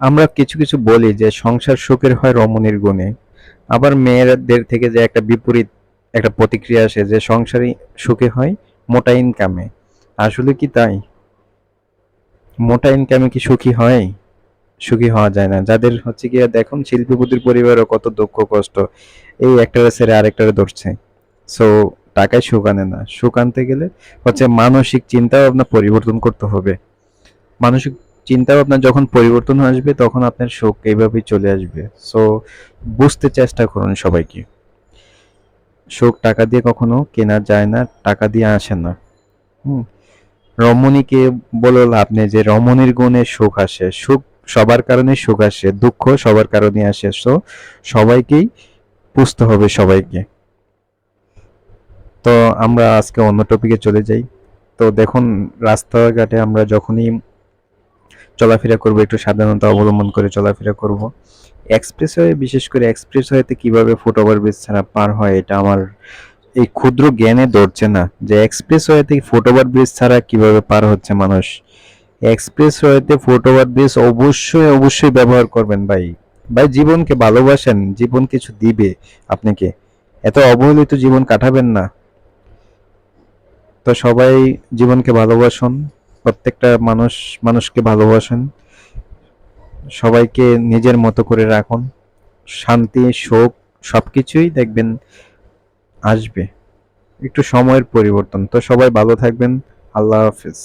আমরা কিছু কিছু বলি যে সংসার সুখের হয় রমণীর গুণে। আবার মেয়েদের থেকে যে একটা বিপরীত একটা প্রতিক্রিয়া আসে যে সংসারই সুখে হয় মোটা ইনকামে আসলে কি তাই? মোটা ইনকামে কি সুখী হয়? সুখী হওয়া যায় না। যাদের হচ্ছে গিয়ে দেখুন শিল্পীপতির পরিবারও কত দুঃখ, কষ্ট, এই একটারে ছেড়ে আরেকটারে ধরছে। সো টাকায় সুখ আনে না। সুখ আনতে গেলে হচ্ছে মানসিক চিন্তা ভাবনা পরিবর্তন করতে হবে। মানসিক চিন্তা ভাবনা যখন পরিবর্তন আসবে, তখন আপনার সুখ এইভাবেই চলে আসবে। সো বুঝতে চেষ্টা করুন সবাইকে। সুখ টাকা দিয়ে কখনো কেনা যায় না, টাকা দিয়ে আসে না। হুম? রমণীকে বলে নেই যে, রমণীর গুণে সুখ আসে। সুখ সবার কারণে সুখ আসে, দুঃখ সবার কারণে আসে। সো সবাইকেই বুঝতে হবে সবাইকে। তো আমরা আজকে অন্য টপিকে চলে যাই। তো দেখুন, রাস্তাঘাটে আমরা যখনই চলাফেরা করব, একটু সাবধানতা অবলম্বন করে চলাফেরা করব। এক্সপ্রেসওয়ে বিশেষ করে এক্সপ্রেসওয়েতে কীভাবে ফুট ওভার ব্রিজ ছাড়া পার হয়, এটা আমার এই ক্ষুদ্র জ্ঞানে ধরছে না। যে এক্সপ্রেসওয়েতে ফুট ওভার ব্রিজ ছাড়া কীভাবে পার হচ্ছে মানুষ? এক্সপ্রেসওয়েতে ফুট ওভার ব্রিজ অবশ্যই অবশ্যই ব্যবহার করবেন ভাই। ভাই, জীবনকে ভালোবাসেন, জীবন কিছু দিবে আপনাকে। এত অবহেলিত জীবন কাটাবেন না। তো সবাই জীবনকে ভালোবাসুন। প্রত্যেকটা মানুষ, মানুষকে ভালোবাসেন। সবাইকে নিজের মতো করে রাখুন। শান্তি শোক সব কিছুই দেখবেন আসবে। একটু সময়ের পরিবর্তন। তো সবাই ভালো থাকবেন। আল্লাহ হাফিজ।